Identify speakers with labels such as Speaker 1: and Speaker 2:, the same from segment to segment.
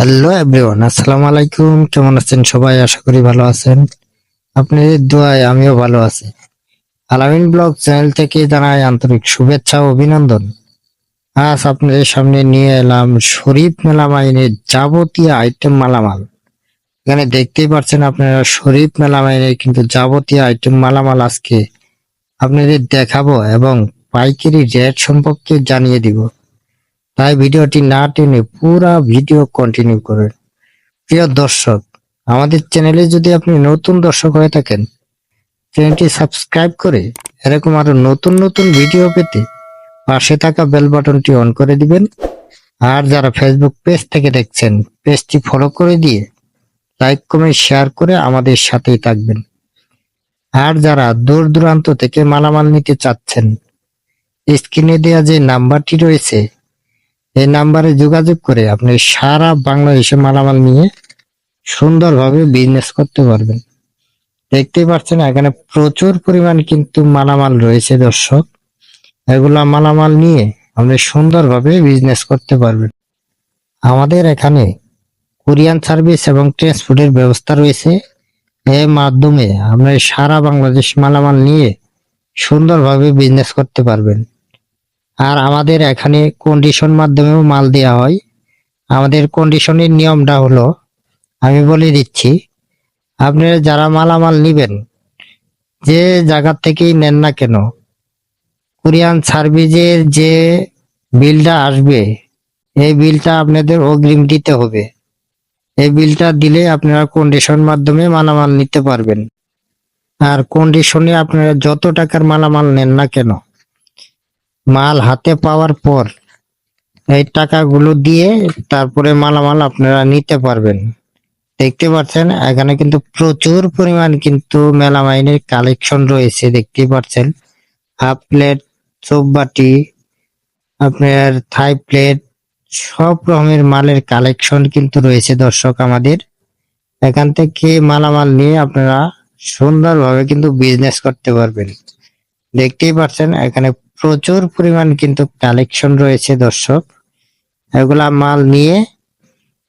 Speaker 1: Hello everyone আসসালামু আলাইকুম কেমন আছেন সবাই? আশা করি ভালো আছেন। আপনাদের দোয়ায় আমিও ভালো আছি। আলামিন ব্লগ চ্যানেল থেকে জানাই আন্তরিক শুভেচ্ছা অভিনন্দন। আজ আপনাদের সামনে নিয়ে এলাম শরীফ মেলা মেলামাইনের যাবতীয় আইটেম মালামাল। এখানে দেখতেই পাচ্ছেন আপনারা শরীফ মেলা মেলামাইনের কিন্তু যাবতীয় আইটেম মালামাল আজকে আপনাদের দেখাবো এবং পাইকারি রেট সম্পর্কে জানিয়ে দিব। তাই ভিডিওটি না টেনে পুরো ভিডিও কন্টিনিউ করেন। প্রিয় দর্শক, আমাদের চ্যানেলে যদি আপনি নতুন দর্শক হয়ে থাকেন, চ্যানেলটি সাবস্ক্রাইব করে এরকম আরও নতুন নতুন ভিডিও পেতে পাশে থাকা বেল বাটনটি অন করে দিবেন। আর যারা ফেসবুক পেজ থেকে দেখছেন পেজটি ফলো করে দিয়ে লাইক কমেন্ট শেয়ার করে আমাদের সাথেই থাকবেন। আর যারা দূর দূরান্ত থেকে মালামাল নিতে চাচ্ছেন স্ক্রিনে দেওয়া যে নাম্বারটি রয়েছে এই নাম্বারে যোগাযোগ করে আপনি সারা বাংলাদেশে মালামাল নিয়ে সুন্দরভাবে বিজনেস করতে পারবেন। দেখতেই পাচ্ছেন এখানে প্রচুর পরিমাণ কিন্তু মালামাল রয়েছে দর্শক। এগুলা মালামাল নিয়ে আপনি সুন্দরভাবে বিজনেস করতে পারবেন। আমাদের এখানে কোরিয়ান সার্ভিস এবং ট্রান্সপোর্টের ব্যবস্থা রয়েছে। এর মাধ্যমে আপনি সারা বাংলাদেশ মালামাল নিয়ে সুন্দরভাবে বিজনেস করতে পারবেন। আর আমাদের এখানে কন্ডিশন মাধ্যমেও মাল দেওয়া হয়। আমাদের কন্ডিশনের নিয়মটা হলো, আমি বলে দিচ্ছি, আপনারা যারা মালামাল নিবেন, যে জায়গা থেকেই নেন না কেন, কোরিয়ান সার্ভিসের যে বিলটা আসবে, এই বিলটা আপনাদের অগ্রিম দিতে হবে। এই বিলটা দিলে আপনারা কন্ডিশন মাধ্যমে মালামাল নিতে পারবেন। আর কন্ডিশনে আপনারা যত টাকার মালামাল নেন না কেন মাল হাতে পাওয়ার পর এই টাকাগুলো দিয়ে তারপরে মালামাল আপনারা নিতে পারবেন। দেখতে পাচ্ছেন, এখানে কিন্তু প্রচুর পরিমাণ কিন্তু মেলামাইনের কালেকশন রয়েছে দেখতে পাচ্ছেন। হাফ প্লেট চোপবাটি আপনার থাই প্লেট, সব রকমের মালের কালেকশন কিন্তু রয়েছে দর্শক আমাদের। এখান থেকে মালামাল নিয়ে আপনারা সুন্দরভাবে কিন্তু বিজনেস করতে পারবেন। দেখতেই পাচ্ছেন, এখানে প্রচুর পরিমাণ কিন্তু কালেকশন রয়েছে দর্শক। এগুলা মাল নিয়ে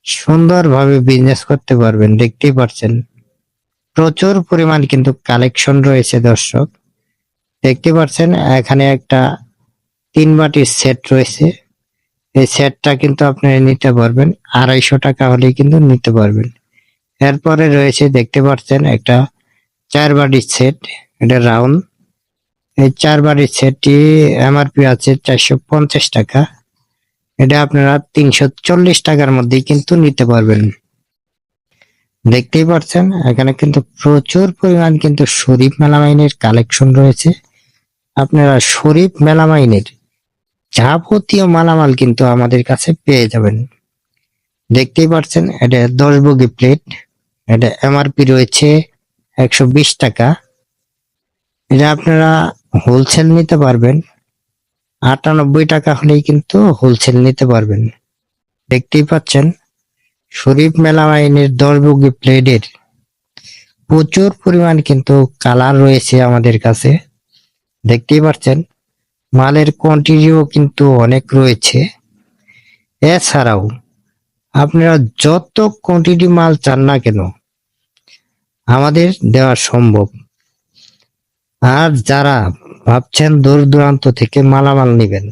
Speaker 1: সুন্দরভাবে বিজনেস করতে পারবেন, দেখতেই পাচ্ছেন। প্রচুর পরিমাণ কিন্তু কালেকশন রয়েছে দর্শক। দেখতে পাচ্ছেন, এখানে একটা তিন বাটির সেট রয়েছে। এই সেটটা কিন্তু আপনারা নিতে পারবেন, আড়াইশো টাকা হলে কিন্তু নিতে পারবেন। এরপরে রয়েছে, দেখতে পাচ্ছেন, একটা চার বাটির সেট এটা রাউন্ড এই চার বাড়ির সেটটি এমআরপি আছে চারশো পঞ্চাশ টাকা। এটা আপনারা তিনশো চল্লিশ টাকার মধ্যে কিন্তু নিতে পারবেন। দেখতেই পাচ্ছেন, এখানে কিন্তু প্রচুর পরিমাণ কিন্তু শরীফ মেলামাইনের কালেকশন রয়েছে। আপনারা শরীফ মেলামাইনের যাবতীয় মালামাল কিন্তু আমাদের কাছে পেয়ে যাবেন। দেখতেই পাচ্ছেন, এটা দশ বগি প্লেট, এটা এমআরপি রয়েছে একশো বিশ টাকা। এটা আপনারা হোলসেল নিতে পারবেন। আটানব্বই টাকা হলেই কিন্তু হোলসেল নিতে পারবেন। দেখতেই পাচ্ছেন, শরীফ মেলা আইনের দশ বগি প্লেটের প্রচুর পরিমাণ কিন্তু কালার রয়েছে আমাদের কাছে। দেখতেই পাচ্ছেন, মালের কোয়ান্টিটিও কিন্তু অনেক রয়েছে। এছাড়াও, আপনারা যত কোয়ান্টিটি মাল চান না কেন, আমাদের দেওয়া সম্ভব। আর যারা ভাবছেন দূর দূরান্ত থেকে মালামাল নেবেন,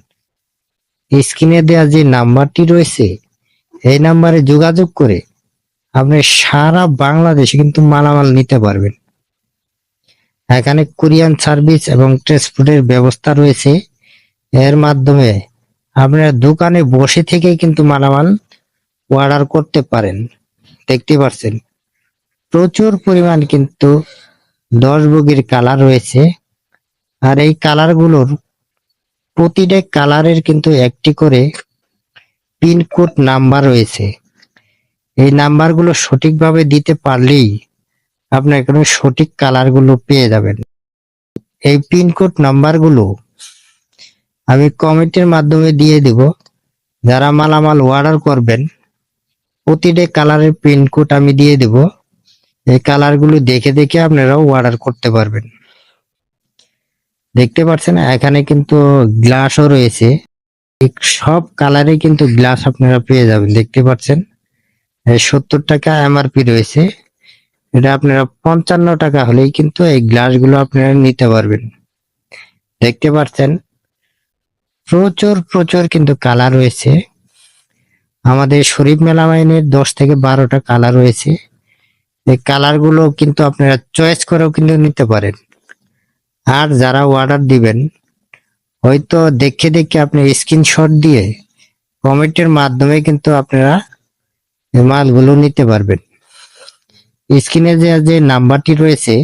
Speaker 1: স্ক্রিনে দেওয়া যে নাম্বারটি রয়েছে, এই নাম্বারে যোগাযোগ করে আপনি সারা বাংলাদেশে কিন্তু মালামাল নিতে পারবেন। এখানে কোরিয়ান সার্ভিস এবং ট্রান্সপোর্টের ব্যবস্থা রয়েছে। এর মাধ্যমে আপনার দোকানে বসে থেকে কিন্তু মালামাল অর্ডার করতে পারেন। দেখতে পাচ্ছেন, প্রচুর পরিমাণ কিন্তু দশ বগির কালার রয়েছে। আর এই কালারগুলোর প্রতিটা কালারের কিন্তু একটি করে পিনকোড নাম্বার রয়েছে। এই নাম্বারগুলো সঠিকভাবে দিতে পারলেই আপনি এখানে সঠিক কালারগুলো পেয়ে যাবেন। এই পিনকোড নাম্বারগুলো আমি কমিটির মাধ্যমে দিয়ে দিব। যারা মালামাল অর্ডার করবেন, প্রতিটা কালারের পিনকোড আমি দিয়ে দেব। এই কালারগুলো দেখে দেখে আপনারাও অর্ডার করতে পারবেন। দেখতে পাচ্ছেন, এখানে কিন্তু গ্লাসও রয়েছে। সব কালারে কিন্তু গ্লাস আপনারা পেয়ে যাবেন, দেখতে পাচ্ছেন? সত্তর টাকা এমআরপি রয়েছে। এটা আপনারা পঞ্চান্ন টাকা হলেই কিন্তু এই গ্লাসগুলো আপনারা নিতে পারবেন। দেখতে পাচ্ছেন, প্রচুর প্রচুর কিন্তু কালার রয়েছে। আমাদের শরীফ মেলামাইনের দশ থেকে বারোটা কালার রয়েছে। এই কালারগুলো কিন্তু আপনারা চয়েস করেও কিন্তু নিতে পারেন। আর যারা অর্ডার দিবেন, হয়তো দেখে দেখে আপনি স্ক্রিনশট দিয়ে কমেন্টের মাধ্যমে কিন্তু আপনারা মালগুলো নিতে পারবেন। স্ক্রিনে যে যে নাম্বারটি রয়েছে,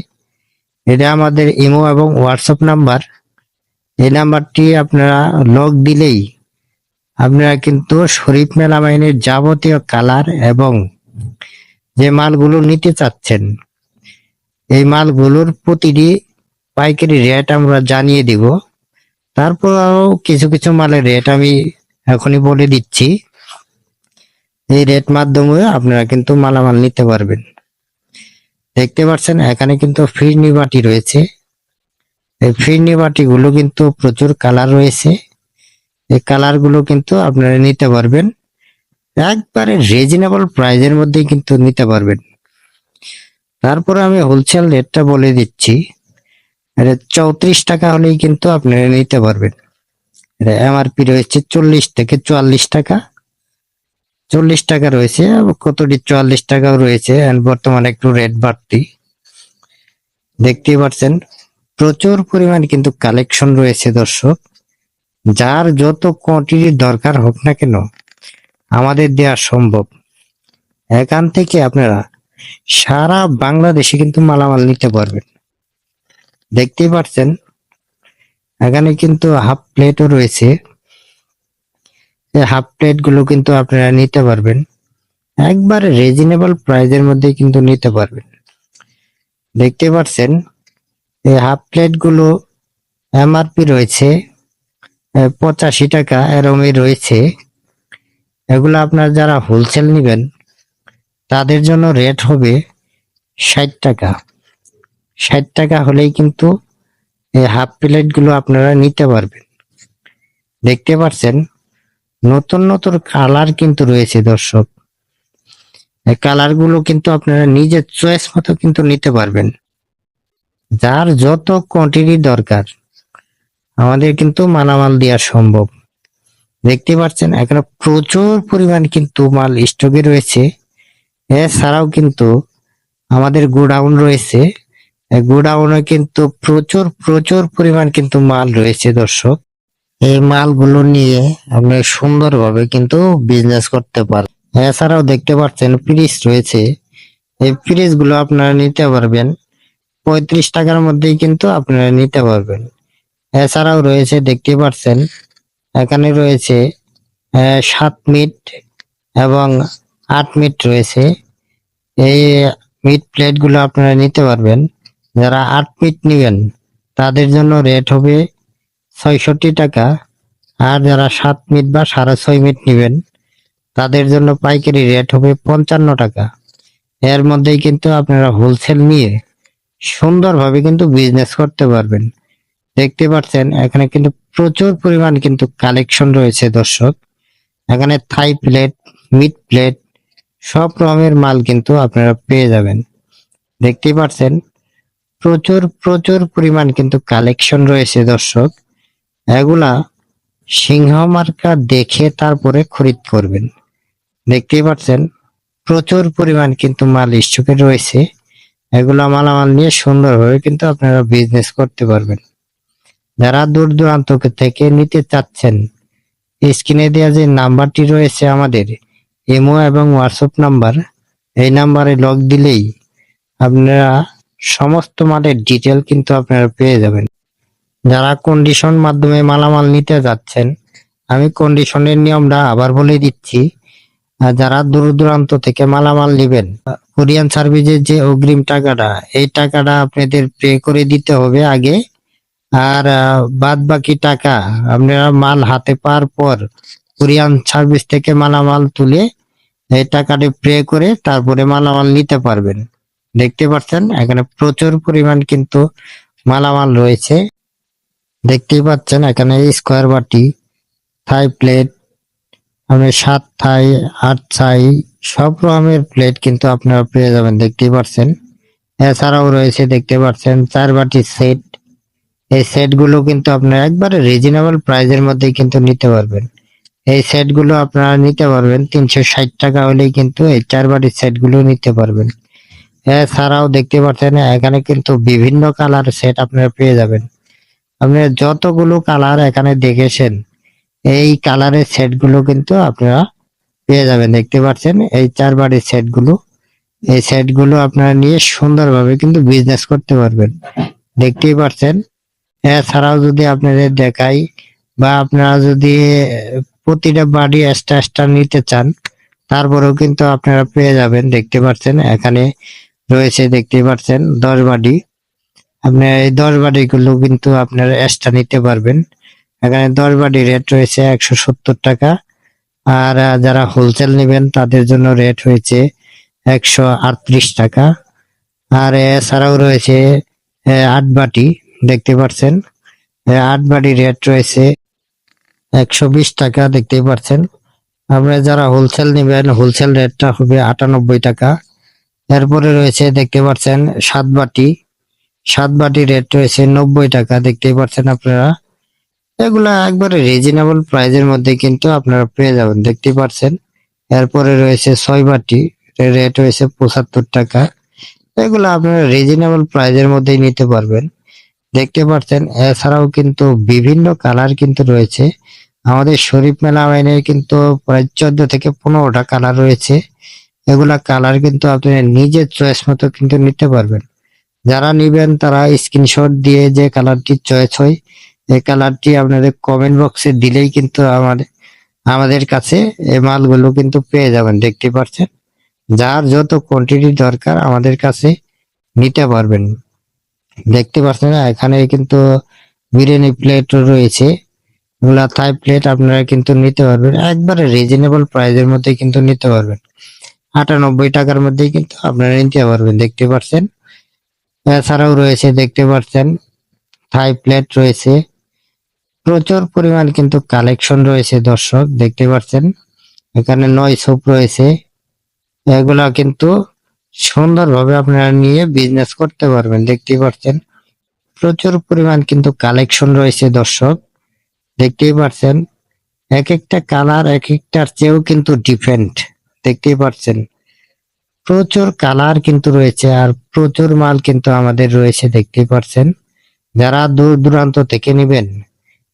Speaker 1: এটা আমাদের ইমো এবং হোয়াটসঅ্যাপ নাম্বার। এই নাম্বারটি আপনারা লগ দিলেই আপনারা কিন্তু শরীফ মেলামাইনের যাবতীয় কালার এবং যে মালগুলো নিতে চাচ্ছেন, এই মালগুলোর প্রতিটি পাইকারি রেট আমরা জানিয়ে দিব। তারপরও কিছু কিছু মালের রেট আমি এখনই বলে দিচ্ছি। এই রেট মাধ্যমে আপনারা কিন্তু মালামাল নিতে পারবেন। দেখতে পাচ্ছেন, এখানে কিন্তু ফিরনি বাটি রয়েছে। এই ফিরনি বাটি গুলো কিন্তু প্রচুর কালার রয়েছে। এই কালারগুলো কিন্তু আপনারা নিতে পারবেন। একবারে রিজনেবল প্রাইজের মধ্যে কিন্তু নিতে পারবেন। তারপরে আমি হোলসেল রেটটা বলে দিচ্ছি। এটা চৌত্রিশ টাকা হলেই কিন্তু আপনারা নিতে পারবেন। এটা এমআরপি রয়েছে চল্লিশ থেকে চুয়াল্লিশ টাকা। চল্লিশ টাকা রয়েছে, কতটি চুয়াল্লিশ টাকাও রয়েছে বর্তমানে একটু রেট বাড়তি। দেখতেই পাচ্ছেন, প্রচুর পরিমাণ কিন্তু কালেকশন রয়েছে দর্শক। যার যত কোয়ান্টিটির দরকার হোক না কেন আমাদের দেওয়া সম্ভব। এখান থেকে আপনারা সারা বাংলাদেশে কিন্তু মালামাল নিতে পারবেন। দেখতেই পাচ্ছেন, এখানে কিন্তু হাফ প্লেটও রয়েছে। হাফ প্লেটগুলো কিন্তু আপনারা নিতে পারবেন। একবারে রিজনেবল প্রাইজের মধ্যে কিন্তু নিতে পারবেন। দেখতে পাচ্ছেন, এই হাফ প্লেটগুলো এমআরপি রয়েছে পঁচাশি টাকা এরমই রয়েছে। এগুলো আপনার যারা হোলসেল নেবেন, তাদের জন্য রেট হবে ষাট টাকা। ষাট টাকা হলেই কিন্তু এই হাফ প্লেটগুলো আপনারা নিতে পারবেন। দেখতে পাচ্ছেন, নতুন নতুন কালার কিন্তু রয়েছে দর্শক। এই কালারগুলো কিন্তু আপনারা নিজের চয়েস মতো কিন্তু নিতে পারবেন। যার যত কোয়ান্টিটি দরকার, আমাদের কিন্তু মালামাল দেওয়া সম্ভব। দেখতে পাচ্ছেন, এখানে প্রচুর পরিমাণ কিন্তু মাল স্টকে রয়েছে। এছাড়াও কিন্তু আমাদের গোডাউন রয়েছে। গোডাউনে কিন্তু প্রচুর প্রচুর পরিমাণ কিন্তু মাল রয়েছে, দর্শক। এই মালগুলো নিয়ে আপনি সুন্দরভাবে কিন্তু বিজনেস করতে পারেন এছাড়াও দেখতে পাচ্ছেন ফ্রিজ রয়েছে। এই ফ্রিজগুলো আপনারা নিতে পারবেন। পঁয়ত্রিশ টাকার মধ্যেই কিন্তু আপনারা নিতে পারবেন। এছাড়াও রয়েছে, দেখতে পাচ্ছেন এখানে রয়েছে সাত মিট এবং আট মিট রয়েছে। এই মিট প্লেটগুলো আপনারা নিতে পারবেন। যারা আট মিট নেবেন, তাদের জন্য রেট হবে ছয়ষট্টি টাকা। আর যারা সাত মিট বা সাড়ে ছয় মিট নেবেন, তাদের জন্য পাইকারি রেট হবে পঞ্চান্ন টাকা। এর মধ্যেই কিন্তু আপনারা হোলসেল নিয়ে সুন্দরভাবে কিন্তু বিজনেস করতে পারবেন। দেখতে পাচ্ছেন, এখানে কিন্তু প্রচুর পরিমাণ কিন্তু কালেকশন রয়েছে দর্শক। এখানে থাই প্লেট মিট প্লেট সব রকমের মাল কিন্তু আপনারা পেয়ে যাবেন। দেখতেই পাচ্ছেন, প্রচুর প্রচুর পরিমাণ কিন্তু কালেকশন রয়েছে দর্শক। এগুলা সিংহ মার্কা দেখে তারপরে খরিদ করবেন। দেখতেই পাচ্ছেন, প্রচুর পরিমাণ কিন্তু মাল স্টকে রয়েছে। এগুলা মালামাল নিয়ে সুন্দরভাবে কিন্তু আপনারা বিজনেস করতে পারবেন। যারা দূর দূরান্ত থেকে নিতে চাচ্ছেন, স্ক্রিনে দেওয়া যে নাম্বারটি রয়েছে আমাদের, ইমো এবং হোয়াটসঅ্যাপ নাম্বার, এই নাম্বারে লগ দিলেই আপনারা সমস্ত মালের ডিটেল কিন্তু আপনারা পেয়ে যাবেন। যারা কন্ডিশন মাধ্যমে মালামাল নিতে যাচ্ছেন, আমি কন্ডিশনের নিয়মটা আবার বলে দিচ্ছি। যারা দূর দূরান্ত থেকে মালামাল নেবেন, কোরিয়ান সার্ভিসের যে অগ্রিম টাকাটা, এই টাকাটা আপনাদের পে করে দিতে হবে আগে। আর বাদ বাকি টাকা আপনারা মাল হাতে পাওয়ার পর কোরিয়ান সার্ভিস থেকে মালামাল তুলে এই টাকাটি পে করে তারপরে মালামাল নিতে পারবেন। দেখতে পাচ্ছেন, এখানে প্রচুর পরিমাণ কিন্তু মালামাল রয়েছে। দেখতেই পাচ্ছেন, এখানে স্কোয়ার বাটি, থাই প্লেট আপনি সাত থাই, আট থাই, সব রকমের প্লেট কিন্তু আপনারা পেয়ে যাবেন, দেখতেই পাচ্ছেন। এছাড়াও রয়েছে, দেখতে পাচ্ছেন, চার বাটি সেট এই সেটগুলো কিন্তু আপনার একবারে রিজনেবল প্রাইজের মধ্যেই কিন্তু নিতে পারবেন। এই সেটগুলো আপনারা নিতে পারবেন তিনশো ষাট টাকা হলেই কিন্তু এই চার বাটির সেটগুলো নিতে পারবেন। এছাড়াও দেখতে পাচ্ছেন, এখানে কিন্তু বিভিন্ন কালার সেট আপনারা পেয়ে যাবেন। আপনি যতগুলো কালার এখানে দেখেছেন, এই কালারের সেটগুলো কিন্তু আপনারা পেয়ে যাবেন। দেখতে পাচ্ছেন, এই চার বাড়ির সেটগুলো এই সেটগুলো আপনারা নিয়ে সুন্দরভাবে কিন্তু বিজনেস করতে পারবেন। দেখতেই পাচ্ছেন এছাড়াও যদি আপনাদের দেখাই বা আপনারা যদি প্রতিটা বাড়ি এক্সট্রা এক্সট্রা নিতে চান, তারপরেও কিন্তু আপনারা পেয়ে যাবেন, দেখতে পাচ্ছেন, এখানে রয়েছে, দেখতে পাচ্ছেন, দশ বাড়ি। আপনার এই দশ বাড়ি গুলো কিন্তু আপনারা এক্সট্রা নিতে পারবেন। এখানে দশ বাড়ি রেট রয়েছে একশো সত্তর টাকা। আর যারা হোলসেল নেবেন, তাদের জন্য রেট হয়েছে একশো আটত্রিশ টাকা। আর, এছাড়াও রয়েছে আট বাটি দেখতে পাচ্ছেন আহ, আট বাটি রেট রয়েছে। একশো বিশ টাকা দেখতেই পাচ্ছেন আপনারা যারা হোলসেল নেবেন হোলসেল রেটটা হবে আটানব্বই টাকা। এরপরে রয়েছে দেখতে পাচ্ছেন সাত বাটি। সাত বাটি রেট রয়েছে নব্বই টাকা দেখতেই পাচ্ছেন আপনারা। এগুলা একবারে রিজনেবল প্রাইজের মধ্যে কিন্তু আপনারা পেয়ে যাবেন দেখতেই পাচ্ছেন এরপরে রয়েছে ছয় বাটি রেট রয়েছে পঁচাত্তর টাকা। এগুলো আপনারা রিজনেবল প্রাইজের মধ্যেই নিতে পারবেন। দেখতে পাচ্ছেন এছাড়াও কিন্তু বিভিন্ন কালার কিন্তু রয়েছে। আমাদের শরীফ মেলা আইনের কিন্তু প্রায় চোদ্দ থেকে পনেরোটা কালার রয়েছে। এগুলা কালার কিন্তু আপনি নিজের চয়েস মতো কিন্তু নিতে পারবেন। যারা নিবেন তারা স্ক্রিনশট দিয়ে যে কালারটি চয়েস হয়, এই কালারটি আপনাদের কমেন্ট বক্সে দিলেই কিন্তু আমাদের আমাদের কাছে এই মালগুলো কিন্তু পেয়ে যাবেন, দেখতে পাচ্ছেন যার যত কোয়ান্টিটি দরকার আমাদের কাছে নিতে পারবেন। দেখতে পাচ্ছেন এখানে কিন্তু বিরিয়ানি প্লেট রয়েছে। এগুলা থাই প্লেট আপনারা কিন্তু নিতে পারবেন, একবারে রিজনেবল প্রাইসের মধ্যে কিন্তু নিতে পারবেন। আটানব্বই টাকার মধ্যেই কিন্তু আপনারা নিতে পারবেন, দেখতে পাচ্ছেন। এছাড়াও রয়েছে, দেখতে পাচ্ছেন, থাই প্লেট রয়েছে। প্রচুর পরিমাণ কিন্তু কালেকশন রয়েছে, দর্শক, দেখতে পাচ্ছেন। এখানে নয় সোপ রয়েছে। এগুলা কিন্তু সুন্দরভাবে আপনারা নিয়ে বিজনেস করতে পারবেন, দেখতেই পাচ্ছেন প্রচুর পরিমাণ কিন্তু কালেকশন রয়েছে দর্শক, দেখতেই পাচ্ছেন এক একটা কালার এক একটার চেয়েও কিন্তু ডিফারেন্ট দেখতেই পাচ্ছেন প্রচুর কালার কিন্তু রয়েছে আর প্রচুর মাল কিন্তু আমাদের রয়েছে, দেখতেই পাচ্ছেন যারা দূর দূরান্ত থেকে নেবেন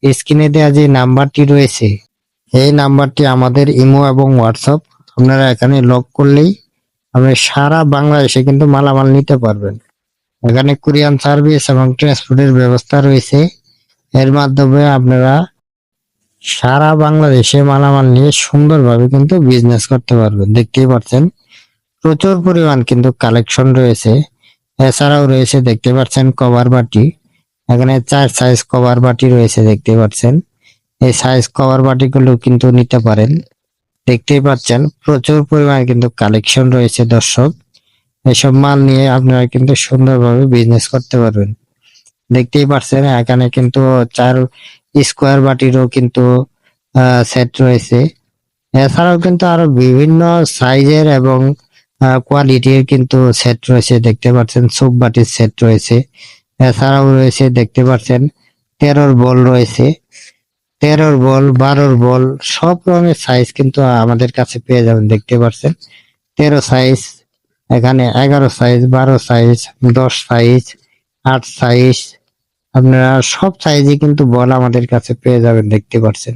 Speaker 1: স্ক্রিনে দেওয়া যে নাম্বারটি রয়েছে, এই নাম্বারটি আমাদের ইমো এবং হোয়াটসঅ্যাপ আপনারা এখানে লক করলেই আপনি সারা বাংলাদেশে কিন্তু মালামাল নিতে পারবেন। এখানে কুরিয়ান সার্ভিস এবং ট্রান্সপোর্টের ব্যবস্থা রয়েছে। এর মাধ্যমে আপনারা সারা বাংলাদেশে মালামাল নিয়ে সুন্দরভাবে কিন্তু বিজনেস করতে পারবেন। দেখতেই পাচ্ছেন, প্রচুর পরিমাণ কিন্তু কালেকশন রয়েছে। এছাড়াও রয়েছে, দেখতে পাচ্ছেন কভার বাটি। এখানে চার সাইজ কভার বাটি রয়েছে, দেখতে পাচ্ছেন। এই সাইজ কভার বাটিগুলো কিন্তু নিতে পারেন। দেখতেই পাচ্ছেন, প্রচুর পরিমাণে কিন্তু কালেকশন রয়েছে দর্শক। এসব মাল নিয়ে আপনারা কিন্তু সুন্দরভাবে বিজনেস করতে পারবেন। দেখতেই পাচ্ছেন, এখানে কিন্তু চার স্কোয়ার বাটিরও কিন্তু সেট রয়েছে। এছাড়াও কিন্তু আরও বিভিন্ন সাইজের এবং কোয়ালিটির কিন্তু সেট রয়েছে। দেখতে পাচ্ছেন সুপ বাটির সেট রয়েছে। এছাড়াও রয়েছে, দেখতে পাচ্ছেন, তেরোর বল রয়েছে। তেরোর বল, বারোর বল, সব রকমের সাইজ কিন্তু আমাদের কাছে পেয়ে যাবেন, দেখতে পাচ্ছেন। তেরো সাইজ এখানে এগারো সাইজ বারো সাইজ দশ সাইজ আট সাইজ আপনারা সব সাইজে কিন্তু বল আমাদের কাছে পেয়ে যাবেন, দেখতে পাচ্ছেন।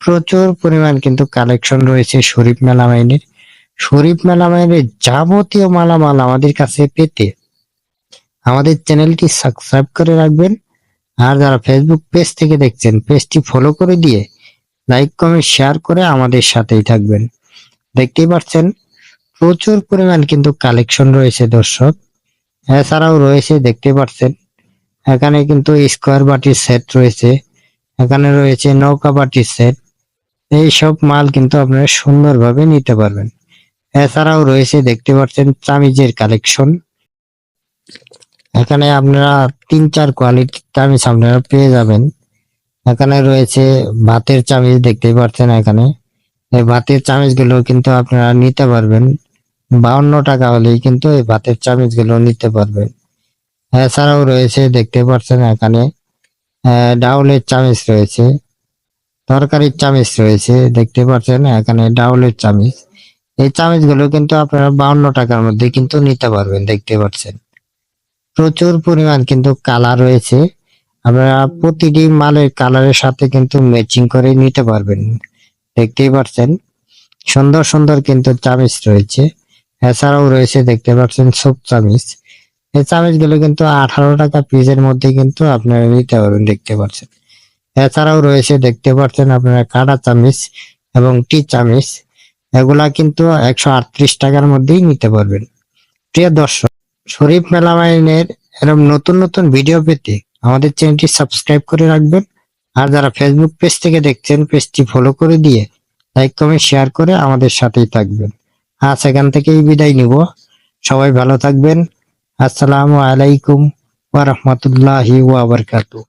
Speaker 1: প্রচুর পরিমাণ কিন্তু কালেকশন রয়েছে শরীফ মেলা মাইনের শরীফ মেলা মাইনের যাবতীয় মালামাল আমাদের কাছে পেতে আমাদের চ্যানেলটি সাবস্ক্রাইব করে রাখবেন আর যারা ফেসবুক পেজ থেকে দেখছেন পেজটি ফলো করে দিয়ে লাইক কমেন্ট শেয়ার করে আমাদের সাথেই থাকবেন। দেখতেই পাচ্ছেন, প্রচুর পরিমাণ কিন্তু কালেকশন রয়েছে দর্শক। এছাড়াও রয়েছে, দেখতে পাচ্ছেন, এখানে কিন্তু স্কোয়ার বাটির সেট রয়েছে, এখানে রয়েছে নৌকা বাটির সেট এই সব মাল কিন্তু আপনারা সুন্দরভাবে নিতে পারবেন। এছাড়াও রয়েছে, দেখতে পাচ্ছেন, চামিজের কালেকশন এখানে আপনারা তিন চার কোয়ালিটির চামিচ আপনারা পেয়ে যাবেন। এখানে রয়েছে ভাতের চামিচ দেখতেই পাচ্ছেন এখানে। এই ভাতের চামিচগুলো কিন্তু আপনারা নিতে পারবেন। বাউন্ন টাকা হলেই কিন্তু এই ভাতের চামিচগুলো নিতে পারবেন। এছাড়াও রয়েছে দেখতে পাচ্ছেন এখানে ডাউলের চামিচ রয়েছে। তরকারির চামিচ রয়েছে, দেখতে পাচ্ছেন এখানে ডাউলের চামিচ। এই চামিচগুলো কিন্তু আপনারা বাউন্ন টাকার মধ্যে কিন্তু নিতে পারবেন, দেখতে পাচ্ছেন প্রচুর পরিমাণ কিন্তু কালার রয়েছে। আপনারা প্রতিটি মালের কালারের সাথে কিন্তু ম্যাচিং করে নিতে পারবেন। দেখতেই পাচ্ছেন, সুন্দর সুন্দর কিন্তু চামিচ রয়েছে। এছাড়াও রয়েছে দেখতে পাচ্ছেন সোপ চামিচ। এই চামিচগুলো কিন্তু আঠারো টাকা পিসের মধ্যে কিন্তু আপনারা নিতে পারবেন দেখতে পাচ্ছেন। এছাড়াও রয়েছে দেখতে পাচ্ছেন আপনারা কাটা চামিচ এবং টি চামিচ। এগুলা কিন্তু একশো আটত্রিশ টাকার মধ্যেই নিতে পারবেন। প্রিয় দর্শক শরীফ মেলামাইনের এরকম নতুন নতুন ভিডিও পেতে আমাদের চ্যানেলটি সাবস্ক্রাইব করে রাখবেন। আর যারা ফেসবুক পেজ থেকে দেখছেন পেজটি ফলো করে দিয়ে লাইক কমেন্ট শেয়ার করে আমাদের সাথেই থাকবেন। আজ এখান থেকেই বিদায় নিব। সবাই ভালো থাকবেন। আসসালামু আলাইকুম ওয়া রাহমাতুল্লাহি ওয়া বারাকাতুহু।